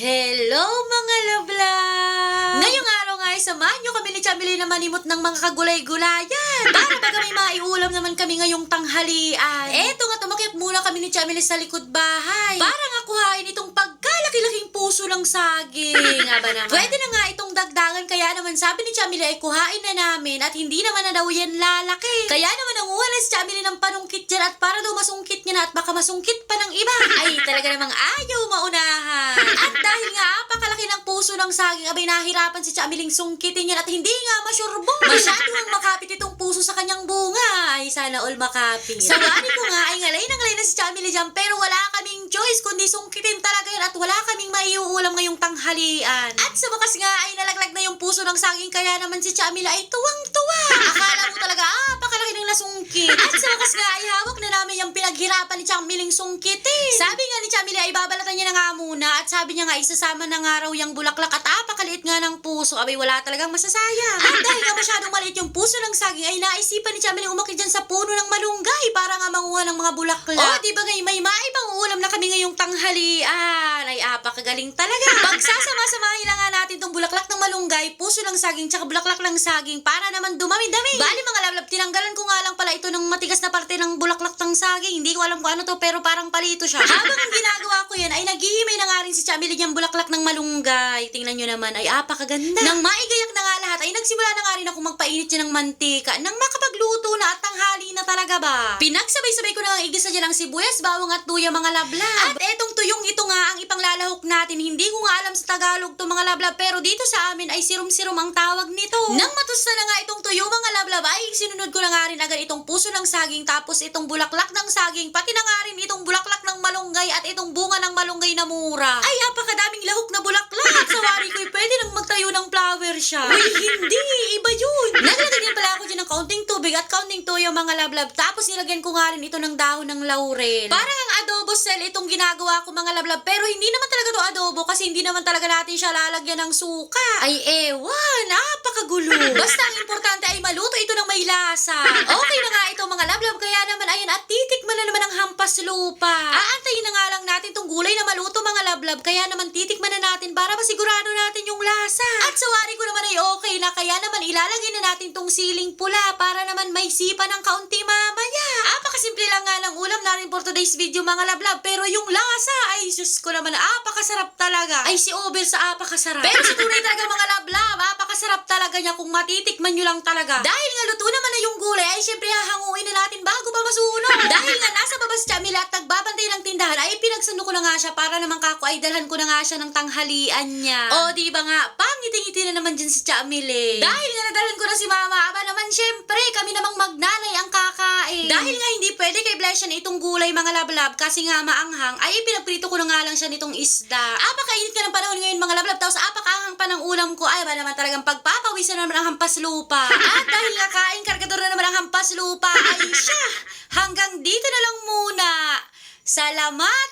Hello mga labla! Ngayong araw nga ay samahan nyo kami ni Chamili na manimot ng mga kagulay-gulayan. Para baga may maiulam naman kami ngayong tanghalian. Eto nga, tumakit muna kami ni Chamili sa likod bahay. Para nga kuhain itong pagkalaki-laking puso ng saging. nga ba naman? Pwede na nga itong dagdagan kaya naman sabi ni Chamili ay kuhain na namin at hindi naman na daw yan lalaki. Kaya naman nanguha na si Chamili ng panungkit dyan at para daw masungkit niya na at baka masungkit pa ng iba. Ay, talaga namang ayaw maunahan. At dahil nga apakalaki ng puso ng saging, abay nahirapan si Chamiling sungkitin yan at hindi nga masyurbong. Masyadong makapit itong puso sa kanyang bunga. Ay, sana all makapit. Sa wari ko nga ay ngalay ng ngalay na si Chamili dyan pero wala kaming choice kundi sungkitin talaga yan at wala kaming maiuulam ngayong tanghalian. At sa wakas nga ay nalaglag na yung puso ng saging kaya naman si Chamila ay tuwang-tuwa. Akala mo talaga, ah, pakalaki ng nasungkit. At sa wakas nga ay hawak na namin yung pinaghirapan ni Chamiling sungkitin. Sabi nga ni Chamila ay babalatan niya na nga muna at sabi niya nga isasama na nga raw yung bulaklak at apakaliit nga ng puso. Abay wala talagang masasayang. At dahil nga masyadong maliit yung puso ng saging ay naisipan ni Chamiling umakit dyan sa puno ng malunggay para nga manguha ng mga bulaklak. Oh, di ba ngay may maibang ulam na kami ngayong tanghalian. Ay apakagaling talaga. Pagsasama-samahin na nga natin tong bulaklak ng malunggay, puso ng saging, tsaka bulaklak ng saging para naman dumami-dami. Bali mga lablab, tinanggalan ko nga lang pala ito ng matigas na parte ng bulaklak ng saging. Hindi ko alam kung ano to, pero parang palito siya. Habang ang ginagawa ko yan, ay naghihimay na nga rin si Chamili niyang bulaklak ng malunggay. Tingnan nyo naman, ay apakaganda. Nang maigayak na nga lahat, ay nagsimula na nga rin ako magpainit siya ng mantika nang makapagluto na at tanghali na talaga ba. Pinagsabay-sabay ko na ang igisa dyan ang sibuyas, bawang at tuya mga lablab. At etong tuyong ito nga ang ipanglalahok natin. Hindi ko nga alam sa Tagalog to mga lablab, pero dito sa amin ay sirum-sirum ang tawag nito. Nang matusta na nga itong tuyo mga lablab, ay sinunod ko na nga rin agad itong puso ng saging, tapos itong bulaklak ng saging, pati na nga rin itong bulaklak ng malunggay at itong bunga ng malunggay na mura. Ay, apakadaming lahok na bulaklak. Sa wari ko'y pwede nang magtayo ng flower siya. Uy, hindi. Iba yun. Naglagay din pala ako dyan ng tubig at kaunting tuyo mga lablab. Tapos nilagyan ko nga rin ito ng dahon ng laurel. Parang ang adobo cell itong ginagawa ko mga lablab. Pero hindi naman talaga to adobo kasi hindi naman talaga natin siya lalagyan ng suka. Ay ewan, napakagulo. Basta ang importante ay maluto ito ng may lasa. Okay na nga ito mga lablab. Kaya naman ayan at titikman na naman ang hampas lupa. Aantayin na nga lang natin tong gulay na maluto mga lablab. Kaya naman titikman na natin para masigurado natin yung lasa. At sa Kaya naman ilalagay na natin tong siling pula para naman may sipa ng kaunti mamaya. Apakasimple lang nga ng ulam natin for today's video mga lablab. Pero yung lasa ay sus ko naman apakasarap talaga. Ay si Over sa apakasarap. Pero sa tunay talaga mga lablab, apakasarap talaga niya kung matitikman nyo lang talaga. Dahil nga luto naman na yung gulay ay syempre hahanguin na natin bago pa masunog. Dahil nga nasa baba si Chamila at nagbabantay ng tindahan ay pinagsano ko na nga siya para naman kako ay dalhan ko na nga siya ng tanghalian niya. O di ba nga, pangiti-ngiti na naman dyan si Chamile. Dahil nga nadalhan ko na si Mama, aba naman syempre kami namang magnanay ang kakain. Dahil nga hindi pwede kay Bleshan itong gulay mga lablab kasi nga maanghang ay pinagprito ko na nga lang siya nitong isda. Apakainit ka ng panahon ngayon mga lablab tapos apakaanghang pa ng ulam ko ay ba naman talagang pagpapawisan na naman ang hampas lupa. At dahil nga kain kargador na naman ang hampas lupa ay siya. Hanggang dito na lang muna. Salamat